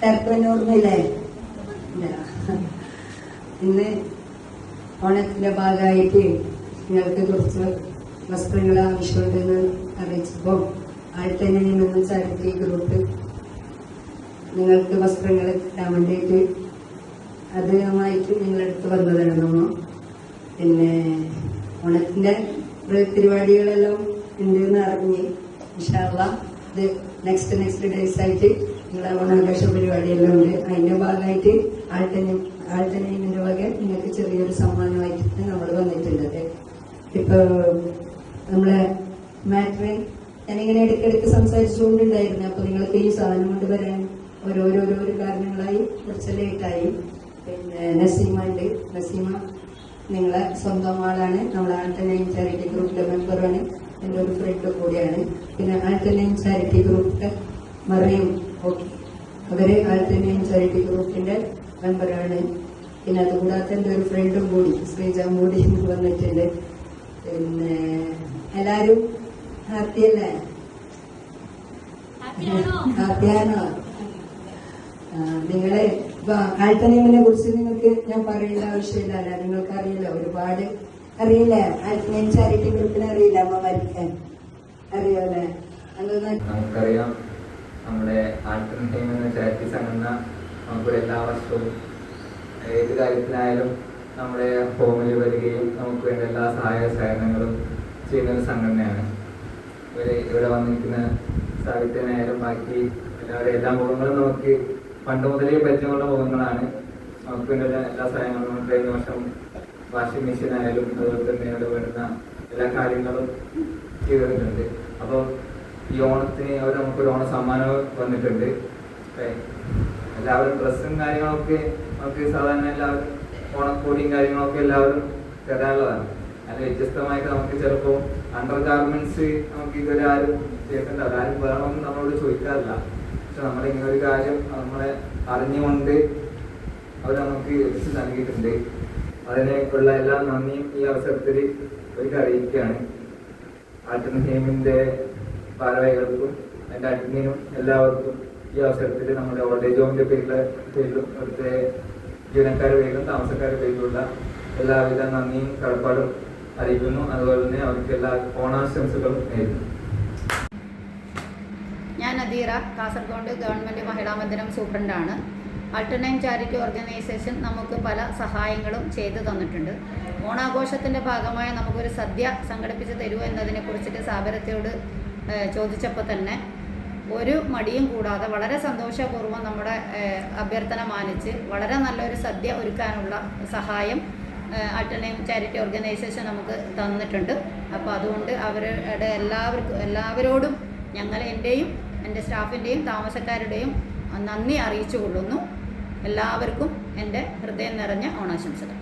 തിരക്ക് ഓർമ്മയില്ലേ ഇല്ല. ഇന്ന് ഓണത്തിന്റെ ഭാഗമായിട്ട് നിങ്ങൾക്ക് കുറച്ച് വസ്ത്രങ്ങൾ ആവശ്യമുണ്ടെന്ന് അറിയിച്ചപ്പോൾ ആൾത്തന്നെ നിന്ന് ചാരിറ്റി ഗ്രൂപ്പ് നിങ്ങൾക്ക് വസ്ത്രങ്ങൾ കിട്ടാൻ വേണ്ടിയിട്ട് അതുമായിട്ട് നിങ്ങളെടുത്ത് വന്നതാണ് നമ്മൾ പിന്നെ ഓണത്തിന്റെ പ്ര- പരിപാടികളെല്ലാം ഉണ്ട് എന്ന് അറിഞ്ഞ് ഇൻഷാള്ള ഇത് നെക്സ്റ്റ് നെക്സ്റ്റ് ഡേയ്സ് ആയിട്ട് നിങ്ങളെ ഓണാഘോഷ പരിപാടിയെല്ലാം ഉണ്ട് അതിന്റെ ഭാഗമായിട്ട് ആൾട്ടനെ ആൾട്ടനൈമിന്റെ വക നിങ്ങൾക്ക് ചെറിയൊരു സമ്മാനമായിട്ട് നമ്മൾ വന്നിട്ടുള്ളത് ഇപ്പൊ നമ്മളെ മാട്രിൻ ഞാനിങ്ങനെ ഇടയ്ക്കിടയ്ക്ക് സംസാരിച്ചുകൊണ്ടുണ്ടായിരുന്നു. അപ്പൊ നിങ്ങൾക്ക് ഈ സാധനം കൊണ്ട് വരാൻ ഓരോരോരോ കാരണങ്ങളായി കുറച്ച് ലേറ്റായി. പിന്നെ നസീമ ഉണ്ട്. നസീമ നിങ്ങളെ സ്വന്തം ആളാണ്. നമ്മളെ ആൾട്ടനൈൻ ചാരിറ്റി ഗ്രൂപ്പിലെ മെമ്പറാണ് എന്റെ ഒരു ഫ്രണ്ട് കൂടിയാണ്. പിന്നെ ആൾട്ടനൈൻ ചാരിറ്റി ഗ്രൂപ്പിലെ മറിയും അവർ ആൾട്ടനൈൻ ചാരിറ്റി ഗ്രൂപ്പിന്റെ മെമ്പറാണ് പിന്നെ അതുകൂടാതെ എന്റെ ഒരു ഫ്രണ്ടും കൂടി ശ്രീജ എന്ന് വന്നിട്ടുണ്ട്. പിന്നെ എല്ലാരും ഹാപ്പി അല്ലേ? ഹാപ്പിയാണോ നിങ്ങളെ ആൽത്തനീമിനെ കുറിച്ച് നിങ്ങൾക്ക് ഞാൻ പറയേണ്ട ആവശ്യമില്ലല്ലോ നിങ്ങൾക്ക് അറിയില്ല ഒരുപാട് അറിയില്ല? ആൽത്തനീം ചാരിറ്റി ഗ്രൂപ്പിനെ അറിയില്ല. അമ്മ മരിക്കാൻ അതൊന്ന് നമുക്കറിയാം. നമ്മുടെ ആൾട്ടർനേറ്റീവ് എന്ന ചാരിറ്റി സംഘടന നമുക്കിവിടെ എല്ലാ വർഷവും ഏത് കാര്യത്തിനായാലും നമ്മുടെ ഹോമിൽ വരികയും നമുക്ക് വേണ്ട എല്ലാ സഹായ സഹകരണങ്ങളും ചെയ്യുന്ന ഒരു സംഘടനയാണ്. ഇവർ ഇവിടെ വന്നിരിക്കുന്ന സാഹിത്യനായാലും ബാക്കി എല്ലാവരും എല്ലാ മുഖങ്ങളും നമുക്ക് പണ്ട് മുതലേ പരിചയമുള്ള മുഖങ്ങളാണ്. നമുക്ക് വേണ്ട എല്ലാ സഹായങ്ങളും നമുക്ക് കഴിഞ്ഞ വർഷം വാഷിംഗ് മെഷീൻ ആയാലും അതുപോലെ തന്നെ ഇവിടെ വരുന്ന എല്ലാ കാര്യങ്ങളും ചെയ്തിട്ടുണ്ട്. അപ്പോൾ ഈ ഓണത്തിന് അവർ നമുക്കൊരു ഓണ സമ്മാനം വന്നിട്ടുണ്ട്. എല്ലാവരും ഡ്രസ്സും കാര്യങ്ങളൊക്കെ നമുക്ക് സാധാരണ എല്ലാവരും ഓണക്കോടിയും കാര്യങ്ങളൊക്കെ എല്ലാവരും തരാനുള്ളതാണ്. അതിന് വ്യത്യസ്തമായിട്ട് നമുക്ക് ചിലപ്പോൾ അണ്ടർ ഗാർമെന്റ്സ് നമുക്ക് ഇതുവരെ ആരും കേൾക്കണ്ട ആരും വേണമെന്ന് നമ്മളോട് ചോദിക്കാറില്ല. പക്ഷെ നമ്മുടെ ഇങ്ങനെ ഒരു കാര്യം നമ്മളെ അറിഞ്ഞുകൊണ്ട് അവർ നമുക്ക് എത്തിച്ച് നൽകിയിട്ടുണ്ട്. അതിനേക്കുള്ള എല്ലാ നന്ദിയും ഈ അവസരത്തിൽ അവർക്ക് അറിയിക്കുകയാണ്. ആൾട്ടർനേറ്റീവിന്റെ ഭാരവാഹികൾക്കും എന്റെ അഡ്മിനും എല്ലാവർക്കും ഈ അവസരത്തിൽ നമ്മുടെ ഓൾഡേജ് ഹോമിന്റെ പേരിൽ പേരിലും അവിടുത്തെ ജീവനക്കാരുടെ പേരിലും താമസക്കാരുടെ പേരിലുള്ള എല്ലാവിധ നന്ദിയും കടപ്പാടും അറിയിക്കുന്നു. അതുപോലെ തന്നെ അവർക്ക് എല്ലാ ഓണാശംസകളും നേരുന്നു. ഞാൻ അദീറ കാസർഗോഡ് ഗവൺമെന്റ് മഹിളാ മന്ദിരം സൂപ്രണ്ടാണ്. അൾട്ടർനൈം ചാരിറ്റി ഓർഗനൈസേഷൻ നമുക്ക് പല സഹായങ്ങളും ചെയ്തു തന്നിട്ടുണ്ട്. ഓണാഘോഷത്തിന്റെ ഭാഗമായി നമുക്കൊരു സദ്യ സംഘടിപ്പിച്ച് എന്നതിനെ കുറിച്ചിട്ട് സാബരത്തോട് ചോദിച്ചപ്പോൾ തന്നെ ഒരു മടിയും കൂടാതെ വളരെ സന്തോഷപൂർവം നമ്മുടെ അഭ്യർത്ഥന മാനിച്ച് വളരെ നല്ലൊരു സദ്യ ഒരുക്കാനുള്ള സഹായം അൾട്ടർനൈം ചാരിറ്റി ഓർഗനൈസേഷൻ നമുക്ക് തന്നിട്ടുണ്ട്. അപ്പോൾ അതുകൊണ്ട് അവരുടെ എല്ലാവർക്കും എല്ലാവരോടും ഞങ്ങൾ എന്റെയും എന്റെ സ്റ്റാഫിന്റെയും താമസക്കാരുടെയും നന്ദി അറിയിച്ചു കൊള്ളുന്നു എല്ലാവർക്കും എന്റെ ഹൃദയം നിറഞ്ഞ ഓണാശംസകൾ.